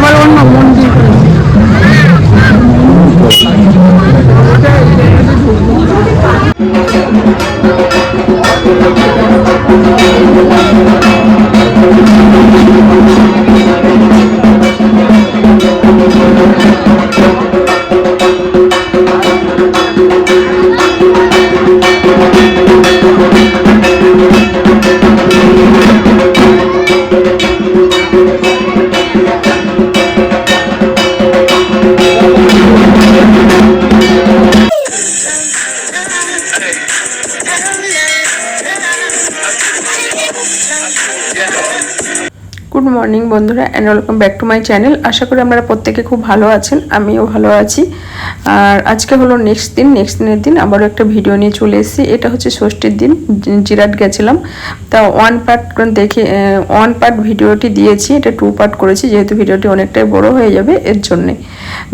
এবার অন্য মন্দির করেছে গুড মর্নিং বন্ধুরা and welcome back to my channel আশা করি আপনারা প্রত্যেকে খুব ভালো আছেন, আমিও ভালো আছি। আর আজকে হলো নেক্সট দিন নেক্সট দিনের দিন আবারও একটা ভিডিও নিয়ে চলে এসেছি। এটা হচ্ছে ষষ্ঠীর দিন জিরাট গেছিলাম। তা ওয়ান পার্ট দেখে ওয়ান পার্ট ভিডিওটি দিয়েছি। এটা টু পার্ট করেছি, যেহেতু ভিডিওটি অনেকটাই বড় হয়ে যাবে এর জন্যে।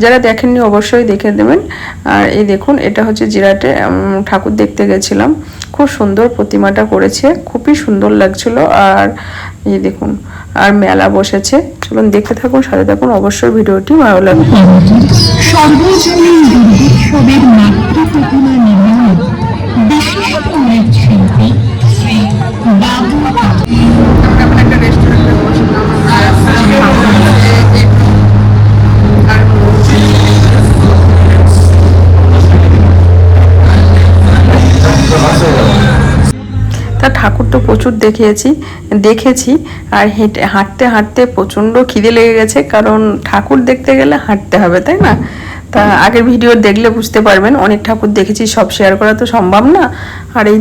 যারা দেখেননি অবশ্যই দেখে দেবেন। আর এই দেখুন, এটা হচ্ছে জিরাটে ঠাকুর দেখতে গেছিলাম। খুব সুন্দর প্রতিমাটা করেছে, খুবই সুন্দর লাগছিল। আর এই দেখুন, আর মেলা বসেছে। চলুন দেখে থাকুন, সাথে থাকুন, অবশ্যই ভিডিওটি ভালো লাগবে। সর্বজনীন দুর্গোৎসবের প্রতিমা ঠাকুর তো প্রচুর দেখিয়েছি, দেখেছি, আর হেঁটে, হাঁটতে হাঁটতে প্রচণ্ড খিদে লেগে গেছে, কারণ ঠাকুর দেখতে গেলে হাঁটতে হবে, তাই না? তা আগের ভিডিও দেখলে বুঝতে পারবেন, অনেক ঠাকুর দেখেছি, সব শেয়ার করা তো সম্ভব না। আর এই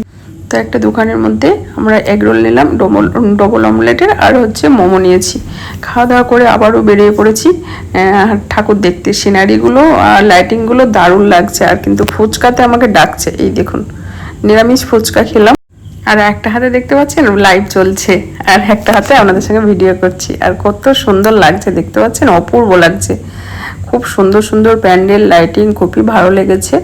তো একটা দোকানের মধ্যে আমরা এগ রোল নিলাম ডবল ডবল অমলেটের আর হচ্ছে মোমো নিয়েছি। খাওয়া দাওয়া করে আবারও বেরিয়ে পড়েছি। ঠাকুর দেখতে, সিনারিগুলো আর লাইটিংগুলো দারুণ লাগছে, আর কিন্তু ফুচকাতে আমাকে ডাকছে, এই দেখুন, নিরামিষ ফুচকা খেলাম। আর একটা হাতে দেখতে পাচ্ছেন লাইভ চলছে। আর একটা হাতে আপনাদের সঙ্গে ভিডিও করছি। আর কত সুন্দর লাগছে, দেখতে পাচ্ছেন? অপূর্ব লাগছে। খুব সুন্দর সুন্দর প্যান্ডেল লাইটিং খুবই ভালো লেগেছে।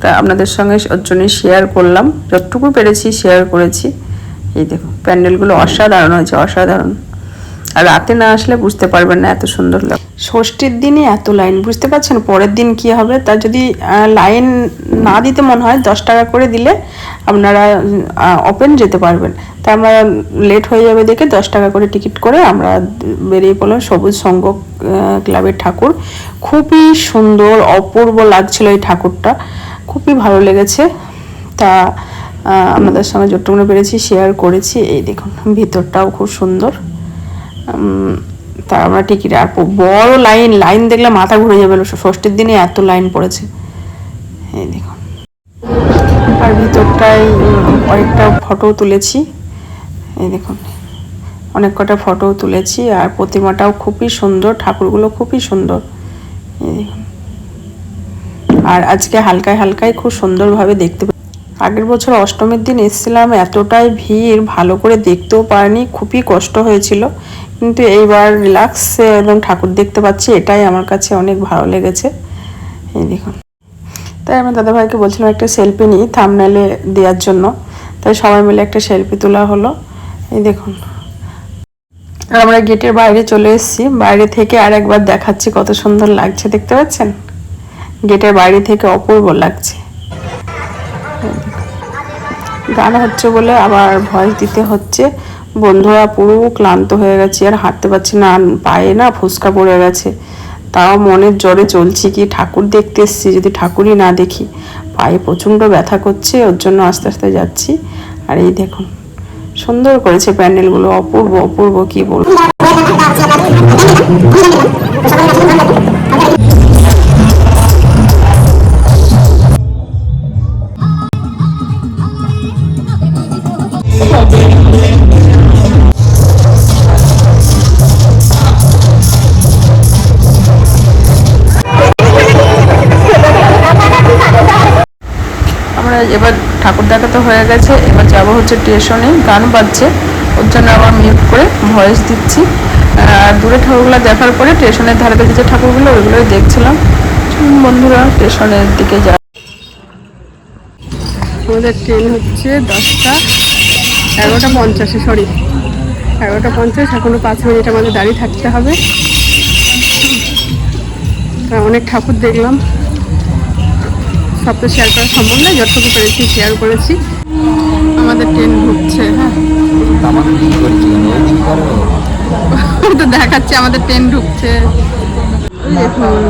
তা আপনাদের সঙ্গে ওর জন্য শেয়ার করলাম। যতটুকু পেরেছি শেয়ার করেছি। এই দেখুন, প্যান্ডেলগুলো অসাধারণ হয়েছে, অসাধারণ। আর রাতে না আসলে বুঝতে পারবেন না এত সুন্দর লাগে ষষ্ঠীর দিনে এত লাইন, বুঝতে পারছেন? পরের দিন কি হবে? তা যদি লাইন না দিতে মনে হয়, দশ টাকা করে দিলে আপনারা ওপেন যেতে পারবেন। তা আমরা লেট হয়ে যাবে দেখে দশ টাকা করে টিকিট করে আমরা বেরিয়ে পড়লাম সবুজ সংঘ ক্লাবের ঠাকুর। খুবই সুন্দর, অপূর্ব লাগছিল এই ঠাকুরটা। খুবই ভালো লেগেছে। তা আমাদের সঙ্গে যতটুকু পেরেছি শেয়ার করেছি। এই দেখুন, ভিতরটাও খুব সুন্দর। তা আমরা টিকিট আর বড় লাইন লাইন দেখলে মাথা ঘুরে যাবে ষষ্ঠীর দিনে এত লাইন পড়েছে। এই দেখুন আর ভিতরটায় অনেকটা ফটো তুলেছি। এই দেখুন অনেক কটা ফটো তুলেছি আর প্রতিমাটাও খুবই সুন্দর, ঠাকুরগুলো খুবই সুন্দর। এই দেখুন আর আজকে হালকায় হালকায় খুব সুন্দরভাবে দেখতে আগের বছর অষ্টমীর দিন এসেছিলাম, এতটাই ভিড়, ভালো করে দেখতেও পারিনি, খুবই কষ্ট হয়েছিল। কিন্তু এইবার রিল্যাক্স একদম ঠাকুর দেখতে পাচ্ছি, এটাই আমার কাছে অনেক ভালো লেগেছে। এই দেখুন। তাই আমার দাদাভাইকে বলছিলাম একটা সেলফি নিই থামনেলে দেওয়ার জন্য। তাই সবাই মিলে একটা সেলফি তোলা হলো। এই দেখুন। আর আমরা গেটের বাইরে চলে এসেছি। বাইরে থেকে আর একবার দেখাচ্ছি কত সুন্দর লাগছে, দেখতে পাচ্ছেন? গেটের বাইরে থেকে অপূর্ব লাগছে। গান হচ্ছে বলে আবার ভয়েস দিতে হচ্ছে। বন্ধুরা পুরো ক্লান্ত হয়ে গেছে, আর হাঁটতে পারছি না পায়ে না ফুসকা পড়ে গেছে। তাও মনের জ্বরে চলছি কি, ঠাকুর দেখতে এসছি, যদি ঠাকুরই না দেখি। পায়ে প্রচণ্ড ব্যথা করছে, ওর জন্য আস্তে আস্তে যাচ্ছি। আর এই দেখুন, সুন্দর করেছে প্যান্ডেলগুলো, অপূর্ব অপূর্ব কি বলব। আমরা এবার ঠাকুর দেখা তো হয়ে গেছে। এবার যাব হচ্ছে স্টেশনে গান বাজছে। ওর জন্য আবার মিউট করে ভয়েস দিচ্ছি। আর দূরে ঠাকুরগুলো দেখার পরে স্টেশনের ধারে দেখে যে ঠাকুরগুলো, ওইগুলোই দেখছিলাম। বন্ধুরা স্টেশনের দিকে যা। আমাদের ট্রেন হচ্ছে দশটা এগারোটা পঞ্চাশে সরি এগারোটা পঞ্চাশ, এখনও পাঁচ মিনিট আমাদের দাঁড়িয়ে থাকতে হবে। অনেক ঠাকুর দেখলাম। সব তো শেয়ার করা সম্ভব নয় যতটুকু পেরেছি শেয়ার করেছি। আমাদের ট্রেন ঢুকছে হ্যাঁ। তো দেখাচ্ছে আমাদের ট্রেন ঢুকছে। দেখুন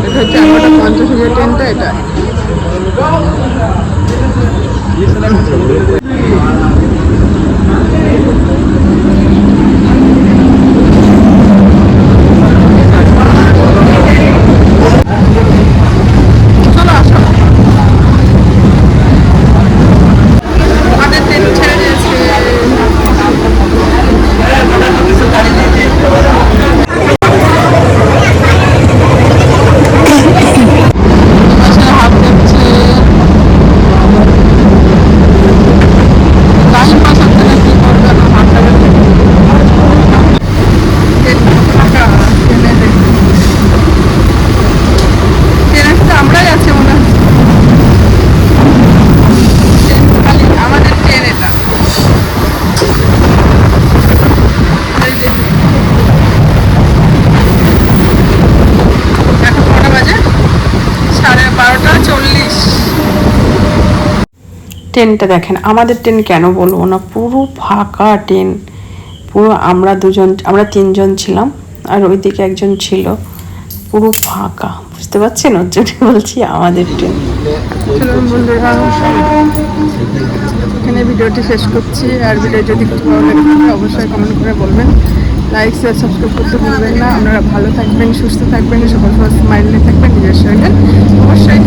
এটা হচ্ছে এগারোটা পঞ্চাশ হাজার ট্রেনটা এটা চলো আসো আমাদের ট্রেন ছেড়ে দিয়েছে বাসায় হাত দিচ্ছে টাইম পাস হচ্ছে না কি করবে না হাতটা ট্রেনে তো আমরাই আছি মনে হচ্ছে ট্রেন খালি আমাদের ট্রেন এটা এই যে। এখন কটা বাজে সাড়ে বারোটা চল্লিশ ট্রেনটা দেখেন, আমাদের ট্রেন কেন বলব না? পুরো ফাঁকা ট্রেন পুরো আমরা দুজন, আমরা তিনজন ছিলাম, আর ওইদিকে একজন ছিল। পুরো ফাঁকা, বুঝতে পারছেন? ওর জন্য বলছি আমাদের ট্রেন এখানে ভিডিওটি শেষ করছি। আর ভিডিও যদি কিছু ভালো লাগে থাকে, অবশ্যই কমেন্ট করে বলবেন। লাইক শেয়ার সাবস্ক্রাইব করতে ভুলবেন না। আপনারা ভালো থাকবেন, সুস্থ থাকবেন, সকল সময় স্মাইলে থাকবেন, নিজের শরীরে অবশ্যই।